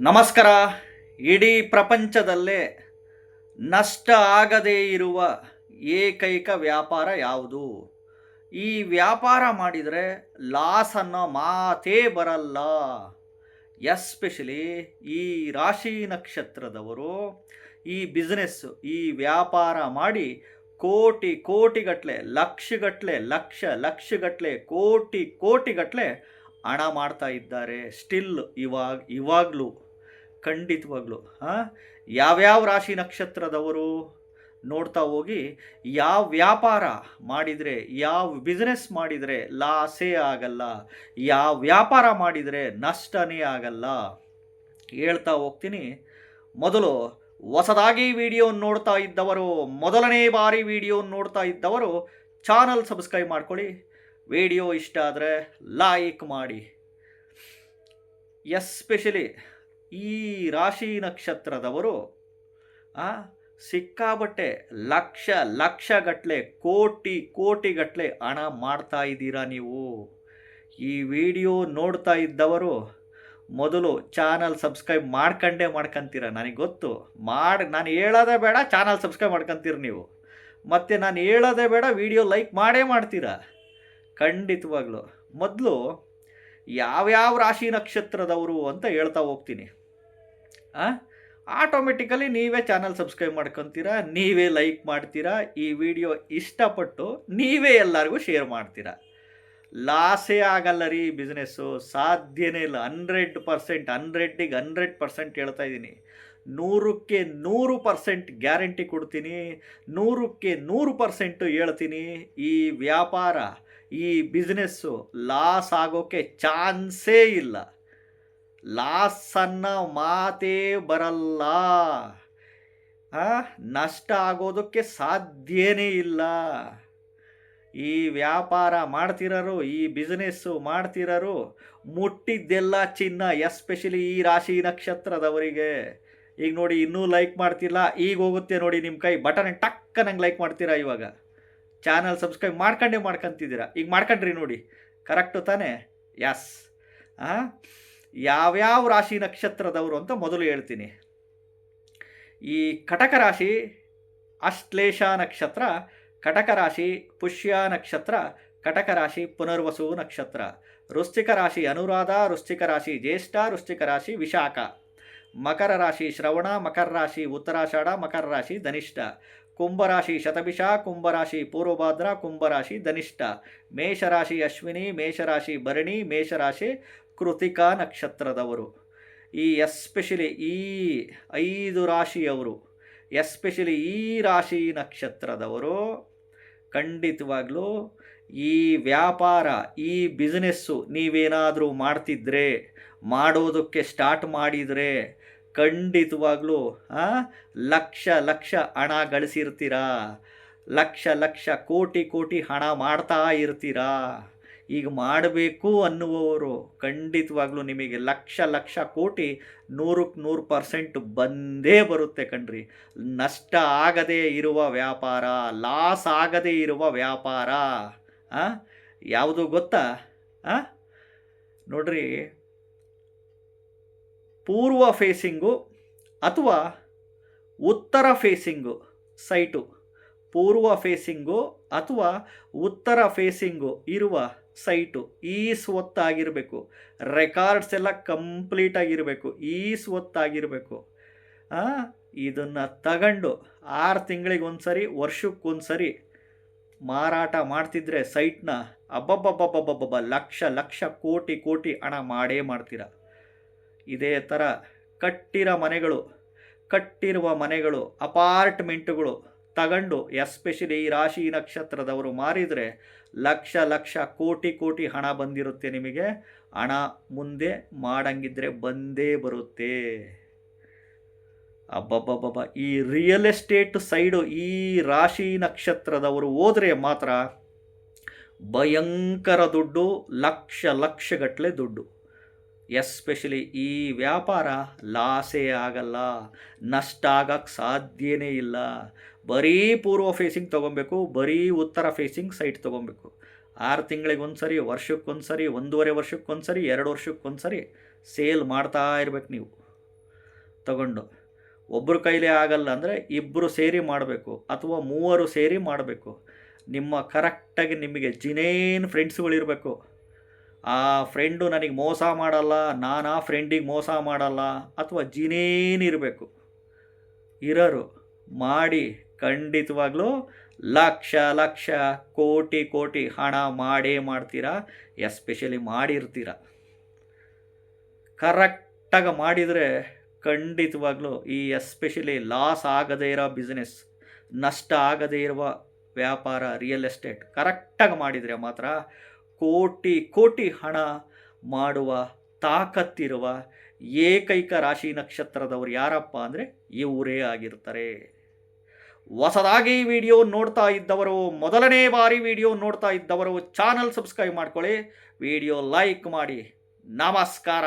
ನಮಸ್ಕಾರ. ಇಡೀ ಪ್ರಪಂಚದಲ್ಲೇ ನಷ್ಟ ಆಗದೇ ಇರುವ ಏಕೈಕ ವ್ಯಾಪಾರ ಯಾವುದು? ಈ ವ್ಯಾಪಾರ ಮಾಡಿದರೆ ಲಾಸ್ ಅನ್ನೋ ಮಾತೇ ಬರಲ್ಲ. ಎಸ್ಪೆಷಲಿ ಈ ರಾಶಿ ನಕ್ಷತ್ರದವರು ಈ ಬಿಸ್ನೆಸ್, ಈ ವ್ಯಾಪಾರ ಮಾಡಿ ಕೋಟಿ ಕೋಟಿಗಟ್ಟಲೆ ಲಕ್ಷಗಟ್ಟಲೆ ಲಕ್ಷ ಲಕ್ಷಗಟ್ಟಲೆ ಕೋಟಿ ಕೋಟಿಗಟ್ಟಲೆ ಹಣ ಮಾಡ್ತಾ ಇದ್ದಾರೆ. ಸ್ಟಿಲ್ ಇವಾಗ, ಇವಾಗಲೂ. ಖಂಡಿತವಾಗ್ಲೂ ಹಾಂ ಯಾವ್ಯಾವ ರಾಶಿ ನಕ್ಷತ್ರದವರು ನೋಡ್ತಾ ಹೋಗಿ, ಯಾವ ವ್ಯಾಪಾರ ಮಾಡಿದರೆ, ಯಾವ ಬಿಸ್ನೆಸ್ ಮಾಡಿದರೆ ಲಾಸೇ ಆಗಲ್ಲ, ಯಾವ ವ್ಯಾಪಾರ ಮಾಡಿದರೆ ನಷ್ಟನೇ ಆಗಲ್ಲ, ಹೇಳ್ತಾ ಹೋಗ್ತೀನಿ. ಮೊದಲು ಹೊಸದಾಗಿ ವಿಡಿಯೋ ನೋಡ್ತಾ ಇದ್ದವರು, ಮೊದಲನೇ ಬಾರಿ ವಿಡಿಯೋ ನೋಡ್ತಾ ಇದ್ದವರು ಚಾನಲ್ ಸಬ್ಸ್ಕ್ರೈಬ್ ಮಾಡ್ಕೊಳ್ಳಿ. ವಿಡಿಯೋ ಇಷ್ಟ ಆದರೆ ಲೈಕ್ ಮಾಡಿ. ಎಸ್ಪೆಷಲಿ ಈ ರಾಶಿ ನಕ್ಷತ್ರದವರು ಆ, ಸಿಕ್ಕಾಬಟ್ಟೆ ಲಕ್ಷ ಲಕ್ಷಗಟ್ಟಲೆ ಕೋಟಿ ಕೋಟಿಗಟ್ಟಲೆ ಹಣ ಮಾಡ್ತಾ ಇದ್ದೀರಾ ನೀವು? ಈ ವಿಡಿಯೋ ನೋಡ್ತಾ ಇದ್ದವರು ಮೊದಲು ಚಾನಲ್ ಸಬ್ಸ್ಕ್ರೈಬ್ ಮಾಡ್ಕಂಡೇ ಮಾಡ್ಕೊಂತೀರ ನನಗೆ ಗೊತ್ತು. ಮಾಡಿ ನಾನು ಹೇಳೋದೇ ಬೇಡ ಚಾನಲ್ ಸಬ್ಸ್ಕ್ರೈಬ್ ಮಾಡ್ಕೊಂತೀರ ನೀವು. ಮತ್ತು ನಾನು ಹೇಳೋದೇ ಬೇಡ ವಿಡಿಯೋ ಲೈಕ್ ಮಾಡೇ ಮಾಡ್ತೀರಾ. ಖಂಡಿತವಾಗ್ಲೂ. ಮೊದಲು ಯಾವ್ಯಾವ ರಾಶಿ ನಕ್ಷತ್ರದವರು ಅಂತ ಹೇಳ್ತಾ ಹೋಗ್ತೀನಿ. ಆಟೋಮೆಟಿಕಲಿ ನೀವೇ ಚಾನಲ್ ಸಬ್ಸ್ಕ್ರೈಬ್ ಮಾಡ್ಕೊತೀರಾ, ನೀವೇ ಲೈಕ್ ಮಾಡ್ತೀರಾ, ಈ ವಿಡಿಯೋ ಇಷ್ಟಪಟ್ಟು ನೀವೇ ಎಲ್ಲರಿಗೂ ಶೇರ್ ಮಾಡ್ತೀರಾ. ಲಾಸೇ ಆಗಲ್ಲ ರೀ ಬಿಸ್ನೆಸ್ಸು, ಸಾಧ್ಯನೇ ಇಲ್ಲ. ಹಂಡ್ರೆಡ್ ಪರ್ಸೆಂಟ್, ಹಂಡ್ರೆಡ್ಡಿಗೆ ಹಂಡ್ರೆಡ್ ಪರ್ಸೆಂಟ್ ಹೇಳ್ತಾ ಇದ್ದೀನಿ. ನೂರಕ್ಕೆ ನೂರು ಪರ್ಸೆಂಟ್ ಗ್ಯಾರಂಟಿ ಕೊಡ್ತೀನಿ, ನೂರಕ್ಕೆ ನೂರು ಪರ್ಸೆಂಟು ಹೇಳ್ತೀನಿ. ಈ ವ್ಯಾಪಾರ ಈ ಬಿಸ್ನೆಸ್ಸು ಲಾಸ್ ಆಗೋಕ್ಕೆ ಚಾನ್ಸೇ ಇಲ್ಲ. ಲಾಸ್ ಅನ್ನೋ ಮಾತೇ ಬರಲ್ಲ. ನಷ್ಟ ಆಗೋದಕ್ಕೆ ಸಾಧ್ಯನೇ ಇಲ್ಲ. ಈ ವ್ಯಾಪಾರ ಮಾಡ್ತಿರೋರು, ಈ ಬಿಸ್ನೆಸ್ಸು ಮಾಡ್ತಿರೋರು ಮುಟ್ಟಿದ್ದೆಲ್ಲ ಚಿನ್ನ, ಎಸ್ಪೆಷಲಿ ಈ ರಾಶಿ ನಕ್ಷತ್ರದವರಿಗೆ. ಈಗ ನೋಡಿ ಇನ್ನೂ ಲೈಕ್ ಮಾಡ್ತಿಲ್ಲ, ಈಗ ಹೋಗುತ್ತೆ ನೋಡಿ ನಿಮ್ಮ ಕೈ ಬಟನ್ ಟಕ್ಕ ನಂಗೆ ಲೈಕ್ ಮಾಡ್ತೀರಾ ಇವಾಗ? ಚಾನಲ್ ಸಬ್ಸ್ಕ್ರೈಬ್ ಮಾಡ್ಕೊಂಡೇ ಮಾಡ್ಕೊಂತಿದ್ದೀರಾ? ಈಗ ಮಾಡ್ಕೊಂಡ್ರಿ ನೋಡಿ. ಕರೆಕ್ಟು ತಾನೇ? ಯಸ್ ಹಾಂ ಯಾವ್ಯಾವ ರಾಶಿ ನಕ್ಷತ್ರದವರು ಅಂತ ಮೊದಲು ಹೇಳ್ತೀನಿ. ಈ ಕಟಕ ರಾಶಿ, ಅಶ್ಲೇಷ ನಕ್ಷತ್ರ, ಕಟಕ ರಾಶಿ, ಪುಷ್ಯ ನಕ್ಷತ್ರ, ಕಟಕ ರಾಶಿ, ಪುನರ್ವಸು ನಕ್ಷತ್ರ. ವೃಶ್ಚಿಕ ರಾಶಿ ಅನುರಾಧ, ವೃಶ್ಚಿಕ ರಾಶಿ ಜ್ಯೇಷ್ಠ, ವೃಶ್ಚಿಕ ರಾಶಿ ವಿಶಾಖ. ಮಕರ ರಾಶಿ ಶ್ರವಣ, ಮಕರ ರಾಶಿ ಉತ್ತರಾಷಾಢ, ಮಕರ ರಾಶಿ ಧನಿಷ್ಠ. ಕುಂಭರಾಶಿ ಶತಭಿಷ, ಕುಂಭರಾಶಿ ಪೂರ್ವಭಾದ್ರ, ಕುಂಭರಾಶಿ ಧನಿಷ್ಠ. ಮೇಷರಾಶಿ ಅಶ್ವಿನಿ, ಮೇಷರಾಶಿ ಭರಣಿ, ಮೇಷರಾಶಿ ಕೃತಿಕಾ ನಕ್ಷತ್ರದವರು. ಈ ಎಸ್ಪೆಷಲಿ ಈ ಐದು ರಾಶಿಯವರು, ಎಸ್ಪೆಷಲಿ ಈ ರಾಶಿ ನಕ್ಷತ್ರದವರು ಖಂಡಿತವಾಗಲೂ ಈ ವ್ಯಾಪಾರ, ಈ ಬಿಸ್ನೆಸ್ಸು ನೀವೇನಾದರೂ ಮಾಡ್ತಿದ್ರೆ, ಮಾಡೋದಕ್ಕೆ ಸ್ಟಾರ್ಟ್ ಮಾಡಿದರೆ ಖಂಡಿತವಾಗ್ಲೂ ಲಕ್ಷ ಲಕ್ಷ ಹಣ ಗಳಿಸಿರ್ತೀರಾ ಲಕ್ಷ ಲಕ್ಷ ಕೋಟಿ ಕೋಟಿ ಹಣ ಮಾಡ್ತಾ ಇರ್ತೀರಾ ಈಗ ಮಾಡಬೇಕು ಅನ್ನುವವರು ಖಂಡಿತವಾಗ್ಲೂ ನಿಮಗೆ ಲಕ್ಷ ಲಕ್ಷ ಕೋಟಿ ನೂರಕ್ಕೆ ನೂರು ಪರ್ಸೆಂಟ್ ಬಂದೇ ಬರುತ್ತೆ ಕಣ್ರಿ ನಷ್ಟ ಆಗದೇ ಇರುವ ವ್ಯಾಪಾರ, ಲಾಸ್ ಆಗದೇ ಇರುವ ವ್ಯಾಪಾರ? ಯಾವುದು ಗೊತ್ತಾ? ನೋಡ್ರಿ ಪೂರ್ವ ಫೇಸಿಂಗು ಅಥವಾ ಉತ್ತರ ಫೇಸಿಂಗು ಸೈಟು ಪೂರ್ವ ಫೇಸಿಂಗು ಅಥವಾ ಉತ್ತರ ಫೇಸಿಂಗು ಇರುವ ಸೈಟು ಈ ಸ್ವತ್ತಾಗಿರಬೇಕು. ರೆಕಾರ್ಡ್ಸ್ ಎಲ್ಲ ಕಂಪ್ಲೀಟ್ ಆಗಿರಬೇಕು. ಈ ಸ್ವತ್ತಾಗಿರಬೇಕು. ಇದನ್ನು ತಗೊಂಡು ಆರು ತಿಂಗಳಿಗೆ ಒಂದ್ಸರಿ, ವರ್ಷಕ್ಕೊಂದ್ಸರಿ ಮಾರಾಟ ಮಾಡ್ತಿದ್ರೆ ಸೈಟ್ನ ಅಬ್ಬಬ್ಬಬ್ಬಬ್ಬಬ್ಬಬ್ಬ ಲಕ್ಷ ಲಕ್ಷ ಕೋಟಿ ಕೋಟಿ ಹಣ ಮಾಡೇ ಮಾಡ್ತೀರ. ಇದೇ ಥರ ಕಟ್ಟಿರೋ ಮನೆಗಳು, ಕಟ್ಟಿರುವ ಮನೆಗಳು, ಅಪಾರ್ಟ್ಮೆಂಟುಗಳು ತಗೊಂಡು, ಎಸ್ಪೆಷಲಿ ಈ ರಾಶಿ ನಕ್ಷತ್ರದವರು ಮಾರಿದರೆ ಲಕ್ಷ ಲಕ್ಷ ಕೋಟಿ ಕೋಟಿ ಹಣ ಬಂದಿರುತ್ತೆ ನಿಮಗೆ. ಹಣ ಮುಂದೆ ಮಾಡಂಗಿದ್ರೆ ಬಂದೇ ಬರುತ್ತೆ. ಅಬ್ಬಬ್ಬಬ್ಬಬ್ಬ. ಈ ರಿಯಲ್ ಎಸ್ಟೇಟ್ ಸೈಡು ಈ ರಾಶಿ ನಕ್ಷತ್ರದವರು ಹೋದರೆ ಮಾತ್ರ ಭಯಂಕರ ದುಡ್ಡು, ಲಕ್ಷ ಲಕ್ಷಗಟ್ಟಲೆ ದುಡ್ಡು. ಎಸ್ಪೆಷಲಿ ಈ ವ್ಯಾಪಾರ ಲಾಸೇ ಆಗಲ್ಲ, ನಷ್ಟ ಆಗಕ್ಕೆ ಸಾಧ್ಯನೇ ಇಲ್ಲ. ಬರೀ ಪೂರ್ವ ಫೇಸಿಂಗ್ ತೊಗೊಬೇಕು, ಬರೀ ಉತ್ತರ ಫೇಸಿಂಗ್ ಸೈಟ್ ತೊಗೊಬೇಕು. ಆರು ತಿಂಗಳಿಗೆ ಒಂದು ಸರಿ ವರ್ಷಕ್ಕೊಂದು ಸರಿ ಒಂದೂವರೆ ವರ್ಷಕ್ಕೊಂದು ಸರಿ ಎರಡು ವರ್ಷಕ್ಕೊಂದು ಸರಿ ಸೇಲ್ ಮಾಡ್ತಾ ಇರ್ಬೇಕು ನೀವು. ತಗೊಂಡು. ಒಬ್ಬರು ಕೈಲೇ ಆಗಲ್ಲ ಅಂದರೆ ಇಬ್ಬರು ಸೇರಿ ಮಾಡಬೇಕು ಅಥವಾ ಮೂವರು ಸೇರಿ ಮಾಡಬೇಕು. ನಿಮ್ಮ ಕರೆಕ್ಟಾಗಿ ನಿಮಗೆ ಜಿನೇನ್ ಫ್ರೆಂಡ್ಸ್ಗಳಿರಬೇಕು ಆ ಫ್ರೆಂಡು ನನಗೆ ಮೋಸ ಮಾಡಲ್ಲ, ನಾನು ಆ ಫ್ರೆಂಡಿಗೆ ಮೋಸ ಮಾಡಲ್ಲ ಅಥವಾ ಜಿನೇನಿರಬೇಕು ಇರೋರು ಮಾಡಿ ಖಂಡಿತವಾಗ್ಲೂ ಲಕ್ಷ ಲಕ್ಷ, ಕೋಟಿ ಕೋಟಿ ಹಣ ಮಾಡೇ ಮಾಡ್ತೀರಾ, ಎಸ್ಪೆಷಲಿ ಮಾಡಿರ್ತೀರ. ಕರೆಕ್ಟಾಗಿ ಮಾಡಿದರೆ ಖಂಡಿತವಾಗ್ಲೂ ಈ ಎಸ್ಪೆಷಲಿ ಲಾಸ್ ಆಗದೇ ಇರೋ ಬಿಸ್ನೆಸ್ ನಷ್ಟ ಆಗದೇ ಇರುವ ವ್ಯಾಪಾರ ರಿಯಲ್ ಎಸ್ಟೇಟ್ ಕರೆಕ್ಟಾಗಿ ಮಾಡಿದರೆ ಮಾತ್ರ ಕೋಟಿ ಕೋಟಿ ಹಣ ಮಾಡುವ ತಾಕತ್ತಿರುವ ಏಕೈಕ ರಾಶಿ ನಕ್ಷತ್ರದವರು ಯಾರಪ್ಪ ಅಂದರೆ ಇವರೇ ಆಗಿರ್ತಾರೆ. ಹೊಸದಾಗಿ ವಿಡಿಯೋ ನೋಡ್ತಾ ಇದ್ದವರು, ಮೊದಲನೇ ಬಾರಿ ವಿಡಿಯೋ ನೋಡ್ತಾ ಇದ್ದವರು ಚಾನಲ್ ಸಬ್ಸ್ಕ್ರೈಬ್ ಮಾಡ್ಕೊಳ್ಳಿ ವಿಡಿಯೋ ಲೈಕ್ ಮಾಡಿ. ನಮಸ್ಕಾರ.